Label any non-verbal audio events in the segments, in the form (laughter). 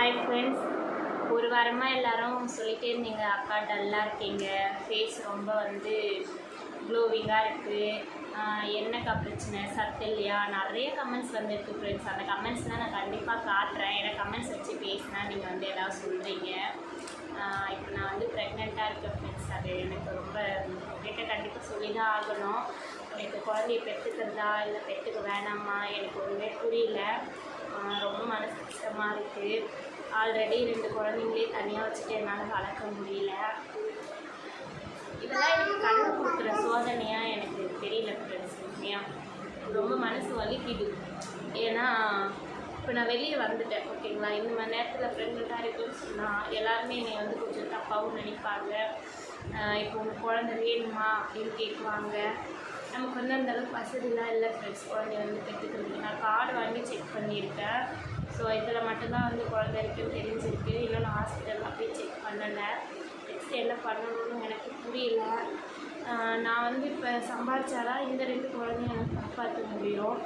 Hi friends ஒரு வாரமாக எல்லாரும் சொல்லிகிட்டே இருந்தீங்க அக்கா டல்லாக இருக்கீங்க. ஃபேஸ் ரொம்ப வந்து க்ளோவிங்காக இருக்குது என்னக்கா பிரச்சனை? சத்து இல்லையா? நிறைய கமெண்ட்ஸ் வந்துருக்கு ஃப்ரெண்ட்ஸ் அந்த கமெண்ட்ஸ்லாம் நான் கண்டிப்பாக காட்டுறேன். ஏன்னா கமெண்ட்ஸ் வச்சு பேசினா நீங்கள் வந்து எதாவது சொல்கிறீங்க இப்போ நான் வந்து ப்ரெக்னெண்ட்டாக இருக்கேன் ஃப்ரெண்ட்ஸ் அது எனக்கு ரொம்ப உங்கள்கிட்ட கண்டிப்பாக சொல்லி தான் ஆகணும். எனக்கு குழந்தைய பெற்றுக்கிறதா இல்லை பெற்றுக்க வேணாமா? எனக்கு ஒன்றுமே புரியல. ரொம்ப மனசு கஷ்டமாக இருக்குது ஆல்ரெடி ரெண்டு குழந்தைங்களே தனியாக வச்சுட்டு என்னால் வளர்க்க முடியல. இதெல்லாம் எனக்கு கடவுள் கொடுக்குற சோதனையாக எனக்கு தெரியல ஃப்ரெண்ட்ஸ் உண்மையாக ரொம்ப மனசு வலிக்குது. ஏன்னா இப்போ நான் வெளியே வந்துட்டேன் ஓகேங்களா இந்த மணி நேரத்தில் ஃப்ரெண்டுலாம் இருக்குன்னு சொன்னால் எல்லாருமே என்னை வந்து கொஞ்சம் தப்பாகவும் நினைப்பாங்க. இப்போ உங்கள் குழந்தை வேணுமா அப்படின்னு கேட்குவாங்க. நமக்கு வந்து அந்த அளவுக்கு வசதிலாம் இல்லை ஃப்ரெண்ட்ஸ் குழந்தைய வந்து பெற்றுக்கிறதுக்கு. நான் கார்டு வாங்கி செக் பண்ணியிருக்கேன். ஸோ இதில் மட்டும்தான் வந்து குழந்தை இருக்குன்னு தெரிஞ்சிருக்கு. இன்னும் நான் ஹாஸ்பிட்டலில் போய் செக் பண்ணலை. நெக்ஸ்ட் என்ன பண்ணணும்னு எனக்கு புரியல. நான் வந்து இப்போ சம்பாதிச்சாதான் இந்த ரெண்டு குழந்தையும் எனக்கு காப்பாற்ற முடியும்.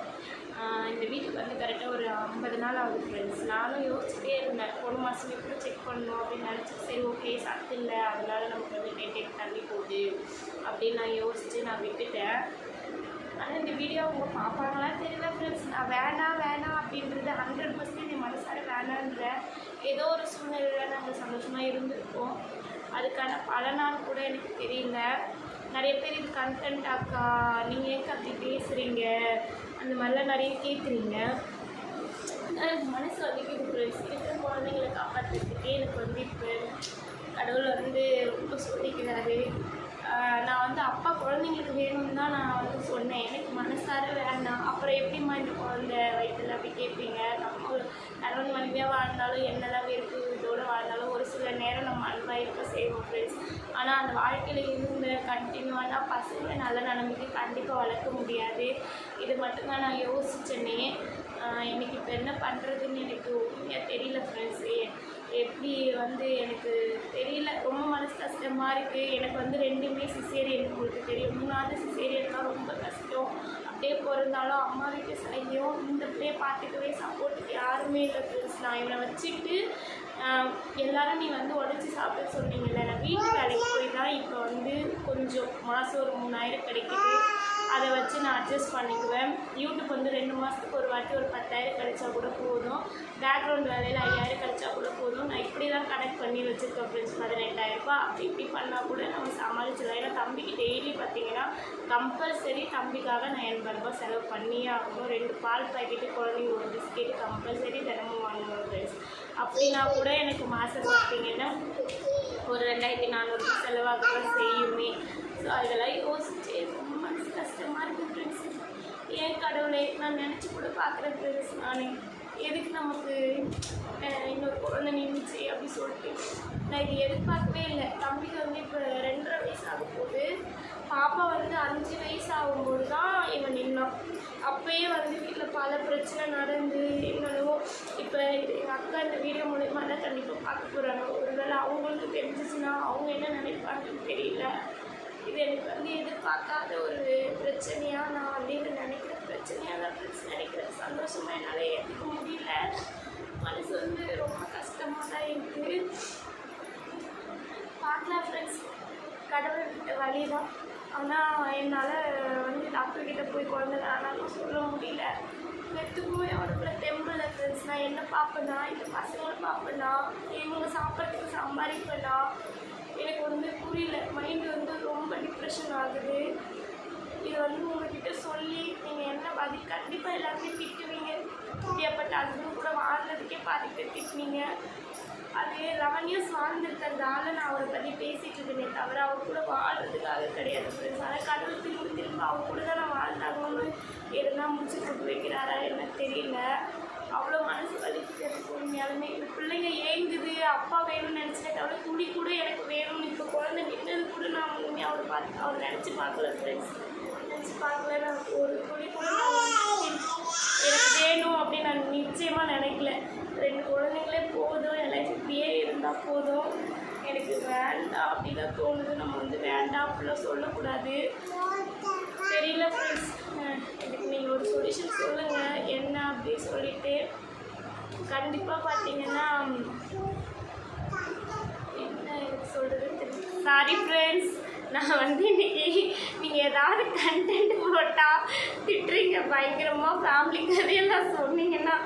இந்த வீட்டுக்கு வந்து கரெக்டாக ஒரு ஐம்பது நாள் ஆகுது ஃப்ரெண்ட்ஸ் நானும் யோசிச்சுட்டே இருந்தேன். ஒரு மாதம் எப்படி செக் பண்ணணும் அப்படின்னு நினச்சி சரி ஓகே சத்து இல்லை. அதனால நமக்கு வந்து டேட் தள்ளி போகுது அப்படின்னு நான் யோசித்து நான் விட்டுட்டேன். ஆனால் இந்த வீடியோ அவங்க பார்ப்பாங்களான்னு தெரியல ஃப்ரெண்ட்ஸ் நான் வேணாம் வேணாம் அப்படின்றது ஹண்ட்ரட் பர்சன்ட் என் மனசார வேணான்றேன் ஏதோ ஒரு சூழ்நிலையில் நாங்கள் சந்தோஷமாக இருந்திருக்கோம் அதுக்கான பலனான்னு கூட எனக்கு தெரியல. நிறைய பேர் இது கண்டென்ட் அக்கா நீங்கள் ஏன் அப்படி பேசுகிறீங்க அந்த மாதிரிலாம் நிறைய கேட்குறீங்க எனக்கு மனசு வலிக்குது ஃப்ரெண்ட்ஸ் இருக்கிற குழந்தைங்களை காப்பாற்றுறதுக்கே எனக்கு வந்து இப்போ கடவுள் வந்து ரொம்ப சொல்லிக்கிறாரு நான் வந்து அப்பா குழந்தைங்களுக்கு வேணும்னு தான் நான் வந்து சொன்னேன். எனக்கு மனசார வேண்டாம். அப்புறம் எப்படிம்மா இந்த குழந்தை வயிற்றில் அப்படி கேட்பீங்க? நம்ம ஒரு கணவன் மனைவியாக வாழ்ந்தாலும் என்னதான் இருக்கு இதோட வாழ்ந்தாலும் ஒரு சில நேரம் நம்ம அன்பாக இருக்க செய்வோம் ஃப்ரெண்ட்ஸ் ஆனால் அந்த வாழ்க்கையில் இருந்த தான் பசங்களை நல்ல நிலைமைக்கு கண்டிப்பாக வளர்க்க முடியாது. இது மட்டும்தான் நான் யோசிச்சேனே. இன்றைக்கி எனக்கு இப்போ என்ன பண்ணுறதுன்னு எனக்கு உண்மையாக தெரியல ஃப்ரெண்ட்ஸு எப்படி வந்து எனக்கு தெரியல. ரொம்ப மனசு கஷ்டமாக இருக்குது எனக்கு வந்து ரெண்டுமே சிசேரியன் உங்களுக்கு தெரியும். மூணாவது சிசேரியன் ரொம்ப கஷ்டம். அப்படியே பிறந்தாலும் அம்மா வீட்டு சைடையும் இந்த பிள்ளையை பார்த்துக்கவே சப்போர்ட்டுக்கு யாருமே இல்லை ஃப்ரெண்ட்ஸ் நான் இவனை வச்சுக்கிட்டு எல்லாரும் நீ வந்து உடச்சி சாப்பிட சொன்னீங்கல்ல நான் வீட்டு வேலைக்கு போய் தான் இப்போ வந்து கொஞ்சம் மாதம் ஒரு மூணாயிரம் கிடைக்குது. அதை வச்சு நான் அட்ஜஸ்ட் பண்ணிக்குவேன். யூடியூப் வந்து ரெண்டு மாதத்துக்கு ஒரு வாட்டி ஒரு பத்தாயிரம் கிடச்சா கூட போதும். பேக்ரவுண்ட் வேலையில் ஐயாயிரம் கிடச்சா கூட போதும். நான் இப்படி தான் கனெக்ட் பண்ணி வச்சுருக்கேன் ஃப்ரெண்ட்ஸ் பதினெட்டாயிரரூபா அப்படி இப்படி பண்ணால் கூட நம்ம சமாளிச்சிடலாம். ஏன்னா தம்பிக்கு டெய்லி பார்த்தீங்கன்னா கம்பல்சரி தம்பிக்காக நான் எண்பது ரூபாய் செலவு பண்ணியே ஆகணும். ரெண்டு பால் பாக்கெட்டு குழந்தைங்க ஒரு பிஸ்கெட்டு கம்பல்சரி தினமும் வாங்கணும் ஃப்ரெண்ட்ஸ் அப்படின்னா கூட எனக்கு மாதம் பார்த்தீங்கன்னா ஒரு ரெண்டாயிரத்தி நானூறுபா செலவாக தான் செய்யுமே. ஸோ அதெல்லாம் யோசிச்சு கஷ்டமாக இருக்குது ஃப்ரெண்ட்ஸு ஏன் கடவுளே நான் நினச்சி கூட பார்க்குறேன் ஃப்ரெண்ட்ஸ் நானே எதுக்கு நமக்கு இன்னொரு குழந்தை நின்றுச்சு அப்படி சொல்லிட்டு. நான் இது எதிர்பார்க்கவே இல்லை. தம்பிக்கு வந்து இப்போ ரெண்டரை வயசு ஆகும்போது பாப்பா வந்து அஞ்சு வயசு ஆகும்போது தான் இவன் நின்னான். அப்போயே வந்து வீட்டில் பல பிரச்சனை நடந்து என்னவோ இப்போ எங்கள் அக்கா இந்த வீடியோ மூலயமா தான் கண்டிப்பாக பார்க்க போகிறாங்க ஒருவேளை அவங்களுக்கு தெரிஞ்சிச்சுன்னா அவங்க என்ன நினைப்பாங்கன்னு தெரியல. இது எனக்கு வந்து எதிர்பார்க்காத ஒரு பிரச்சனையாக நான் வந்து நினைக்கிற பிரச்சனையாக தான் நினைக்கிறேன். சந்தோஷமாக என்னால் ஏற்றுக்க முடியல. மனசு வந்து ரொம்ப கஷ்டமாக தான் இருக்குது பார்க்கலாம் ஃப்ரெண்ட்ஸ் கடவுள் விட்ட வழி தான் ஆனால் என்னால் வந்து டாக்டர்கிட்ட போய் குழந்தை ஆனாலும் சொல்ல முடியல. பெற்றுக்குமே அவனுக்குள்ள தெம்பில் ஃப்ரெண்ட்ஸ் நான் என்ன பார்ப்பேன்னா இந்த பசங்களை பார்ப்பேன்னா இவங்க சாப்பிட்றதுக்கு சம்பாதிப்பேன்னா எனக்கு வந்து புரியல. மைண்டு வந்து ரொம்ப டிப்ரெஷன் ஆகுது. இது வந்து உங்ககிட்ட சொல்லி நீங்கள் என்ன பாதி கண்டிப்பாக எல்லாருமே திட்டுவீங்க இப்படியாப்பட்ட அதுவும் கூட வாழ்றதுக்கே பாதி பேர் திட்டுவீங்க அது லெவன் இயர்ஸ் வாழ்ந்துருக்கிறதால நான் அவரை பற்றி பேசிகிட்டு இருக்கேனே தவிர அவர் கூட வாழ்றதுக்காக கிடையாது. ஃப்ரெண்ட்ஸ் ஆனால் கடவுள் திரும்ப திரும்ப அவர் கூட தான் நான் வாழ்ந்தாங்கன்னு எதுனா முடிச்சு போட்டு வைக்கிறாரா எனக்கு தெரியல. அவ்வளோ மனசு வலிக்குது எனக்கு உண்மையாலுமே. இந்த பிள்ளைங்க ஏங்குது அப்பா வேணும்னு நினச்சிட்டு தவிர துணி கூட எனக்கு வேணும்னு இப்போ குழந்தை நின்றது கூட நான் உண்மையாக அவர் பார்த்து அவர் நினச்சி பார்க்கல ஃப்ரெண்ட்ஸ் நினச்சி பார்க்கல நான் ஒரு துணி கூட எனக்கு வேணும் அப்படின்னு நான் நிச்சயமாக நினைக்கல. ரெண்டு குழந்தைங்களே போதும் என் இப்படியே இருந்தால் போதும். எனக்கு வேண்டாம் அப்படிதான் தோணுது. நம்ம வந்து வேண்டாம் அப்படிலாம் சொல்லக்கூடாது. தெரியல ஃப்ரெண்ட்ஸ் இதுக்கு நீங்கள் ஒரு சொல்யூஷன் சொல்லுங்கள் என்ன அப்படி சொல்லிட்டு கண்டிப்பாக பார்த்தீங்கன்னா என்ன எனக்கு சொல்கிறது தெரியும் சாரி ஃப்ரெண்ட்ஸ் நான் வந்து இன்னைக்கு நீங்கள் ஏதாவது கண்டென்ட் போட்டால் திட்டுறீங்க. பயங்கரமாக ஃபேமிலி கதையெல்லாம் சொன்னீங்கன்னா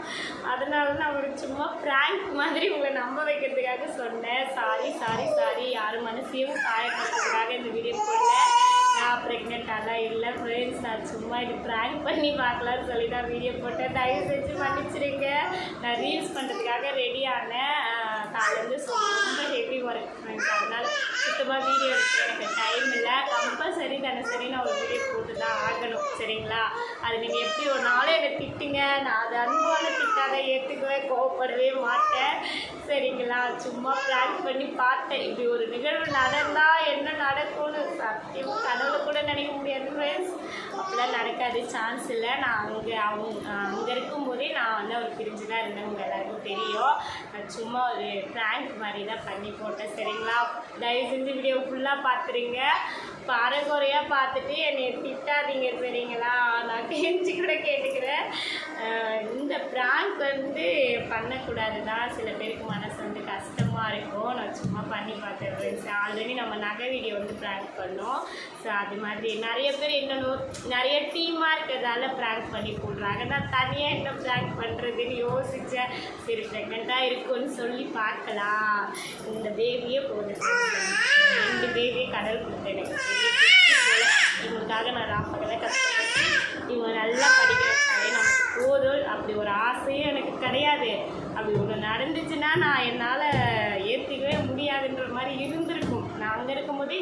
அதனால நான் ஒரு சும்மா ஃப்ராங்க் மாதிரி உங்களை நம்ப வைக்கிறதுக்காக சொன்னேன். சாரி சாரி சாரி யார் மனசையும் காயப்படுறதுக்காக இந்த வீடியோ போட்டேன் ப்ரெக்னெண்ட்டாலாம் இல்லை ஃப்ரெண்ட்ஸ் நான் சும்மா இது ப்ராங்க் பண்ணி பார்க்கலாம்னு சொல்லி தான் வீடியோ போட்டேன். தயவு செஞ்சு மன்னிச்சிடுங்க. நான் ரீல்ஸ் பண்ணுறதுக்காக ரெடி ஆனேன். காலேருந்து ரொம்ப ஹெவி ஒர்க் ஃப்ரெண்ட்ஸ் அதனால் சுத்தமாக வீடியோ எடுக்க எனக்கு டைம் இல்லை. கம்பல்சரி தினசரி நான் ஒரு வீடியோ போட்டு தான் ஆகணும். சரிங்களா? அது நீங்கள் எப்படி ஒரு நாளே என்னை திட்டுங்க. நான் அது அன்பான திட்டாத ஏற்றுக்கவே கோவப்படவே மாட்டேன். சரிங்களா? சும்மா பிளான் பண்ணி பார்த்தேன். இப்படி ஒரு நிகழ்வு நடந்தால் என்ன நடக்கும்னு சத்தியம் கனவுல கூட நினைக்க முடியாது ஃப்ரெண்ட்ஸ் அப்படிலாம் நடக்காது. சான்ஸ் இல்லை. நான் அங்கே அவங்க அங்கே இருக்கும்போதே நான் வந்து அவர் பிரிஞ்சு தான் இருந்தேன். உங்கள் எல்லாருக்கும் தெரியும். நான் சும்மா ஒரு ப்ராங்க் மாதிரி தான் பண்ணி போட்டேன். சரிங்களா? தயவு செஞ்சு வீடியோ ஃபுல்லாக பார்த்துருங்க பாரகுறையாக பார்த்துட்டு என்னை திட்டாதீங்க சரிங்களா நான் கெஞ்சி கூட கேட்டுக்கிறேன். இந்த ப்ராங்க் வந்து பண்ணக்கூடாது தான் சில பேருக்கு மனசு வந்து கஷ்டமாக இருக்கும். நான் சும்மா பண்ணி பார்த்தேன் ஃப்ரெண்ட்ஸ் ஆல்ரெடி நம்ம நகை வீடியோ வந்து ப்ராங்க் பண்ணோம். ஸோ அது மாதிரி நிறைய பேர் இன்னும் நிறைய டீமாக இருக்கிறதால ப்ராங்க் பண்ணி போடுறாங்க. நான் தனியாக என்ன ப்ராங்க் பண்ணுறதுன்னு யோசித்தேன் சரி ப்ரெக்னெண்ட்டாக இருக்கும்னு சொல்லி பார்க்கலாம். இந்த பேபியே போதும். ரெண்டு பேபியை கடல் கொடுத்தேன் எனக்கு. இவங்களுக்காக நான் ராப்பகல கஷ்டப்பட்டு இவங்க நல்லா படிக்க வச்சாலே நமக்கு போதும். அப்படி ஒரு ஆசையும் எனக்கு கிடையாது. அப்படி ஒன்று நடந்துச்சுன்னா நான் என்னால் ஏற்றுக்கவே முடியாதுன்ற மாதிரி இருந்திருக்கும். நான் அங்கே இருக்கும்போதே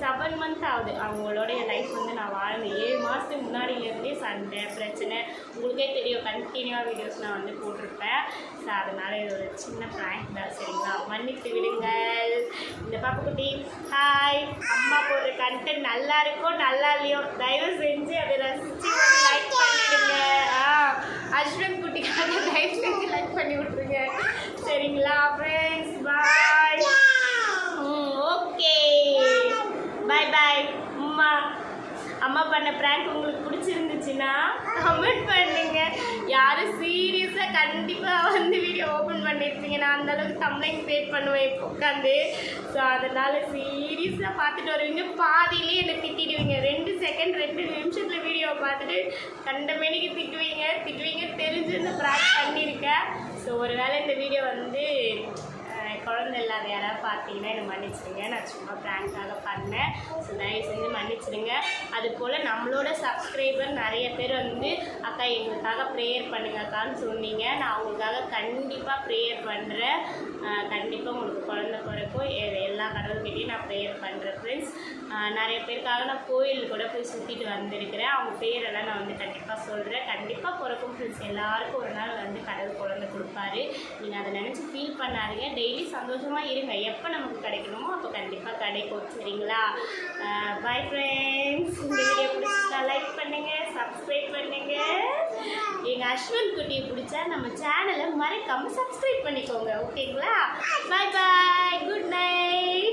செவன் மந்த் ஆகுது. அவங்களோடைய லைஃப் வந்து நான் வாழ்ந்தேன் ஏழு மாதத்துக்கு முன்னாடியிலேருந்தே சண்டை பிரச்சனை. உங்களுக்கே தெரியும் கண்டினியூவாக வீடியோஸ் நான் வந்து போட்டிருப்பேன். ஸோ அதனால் இது ஒரு சின்ன ப்ராங்க் தான் சரிங்களா? மன்னித்து விடுங்கள். இந்த பாப்புக்குட்டி ஹாய் அம்மா போடுற கண்டென்ட் நல்லா இருக்கோ நல்லா இல்லையோ தயவு செஞ்சு அதை ரசித்து லைக் பண்ணிடுங்க. ஆ அஸ்வின் குட்டிக்காக (laughs) தயவு செஞ்சு லைக் பண்ணி விட்ருங்க சரிங்களா friends bye okay bye bye அம்மா அம்மா பண்ண ப்ராங்க் உங்களுக்கு பிடிச்சிருந்துச்சுன்னா கமெண்ட் பண்ணுங்க. யாரும் சீரியஸாக கண்டிப்பாக வந்து வீடியோ ஓப்பன் பண்ணியிருப்பீங்க நான் அந்தளவுக்கு கம்ப்ளைண்ட் கிரியேட் பண்ணுவேன் இப்போ உட்காந்து ஸோ அதனால் சீரியஸாக பார்த்துட்டு வருவீங்க. பாதியிலே என்னை திட்டிடுவீங்க ரெண்டு செகண்ட் ரெண்டு நிமிஷத்தில் வீடியோ பார்த்துட்டு கண்டமேனிக்கு திட்டுவீங்க. திட்டுவீங்க தெரிஞ்சு இந்த ப்ராங்க் பண்ணியிருக்கேன். ஸோ ஒரு வேளை இந்த வீடியோ வந்து குழந்தை இல்லாத யாராவது பார்த்தீங்கன்னா என்னை மன்னிச்சிடுங்க. நான் சும்மா ப்ராங்காக பண்ணேன். ஸோ தயவு செஞ்சு மன்னிச்சிடுங்க. அது போல் நம்மளோட சப்ஸ்கிரைபர் நிறைய பேர் வந்து அக்கா எங்களுக்காக ப்ரேயர் பண்ணுங்க அக்கான்னு சொன்னீங்க. நான் அவங்களுக்காக கண்டிப்பாக ப்ரேயர் பண்ணுறேன் கண்டிப்பாக உங்களுக்கு குழந்தை பிறக்கும். எ- எல்லா கடவுள்கிட்டையும் நான் ப்ரேயர் பண்ணுறேன் ஃப்ரெண்ட்ஸ் நிறைய பேருக்காக நான் கோயில் கூட போய் சுற்றிட்டு வந்திருக்கிறேன். அவங்க பேரெல்லாம் நான் வந்து கண்டிப்பாக சொல்கிறேன் கண்டிப்பாக பிறக்கும் ஃப்ரெண்ட்ஸ் எல்லாருக்கும் ஒரு நாள் வந்து கடவுள் குழந்தை கொடுப்பாரு. நீங்கள் அதை நினச்சி ஃபீல் பண்ணாதீங்க. டெய்லி சந்தோஷமாக இருங்க. எப்போ நமக்கு கிடைக்கணுமோ அப்போ கண்டிப்பாக கிடைக்கும். சரிங்களா? பாய் ஃப்ரெண்ட்ஸ் இந்த வீடியோ பிடிச்சிருந்தா லைக் பண்ணுங்கள் சப்ஸ்கிரைப் பண்ணுங்கள் எங்கள் அஸ்வன் குட்டியை பிடிச்சா நம்ம சேனலை மறக்காமல் சப்ஸ்கிரைப் பண்ணிக்கோங்க. ஓகேங்களா பாய் பாய் குட் நைட்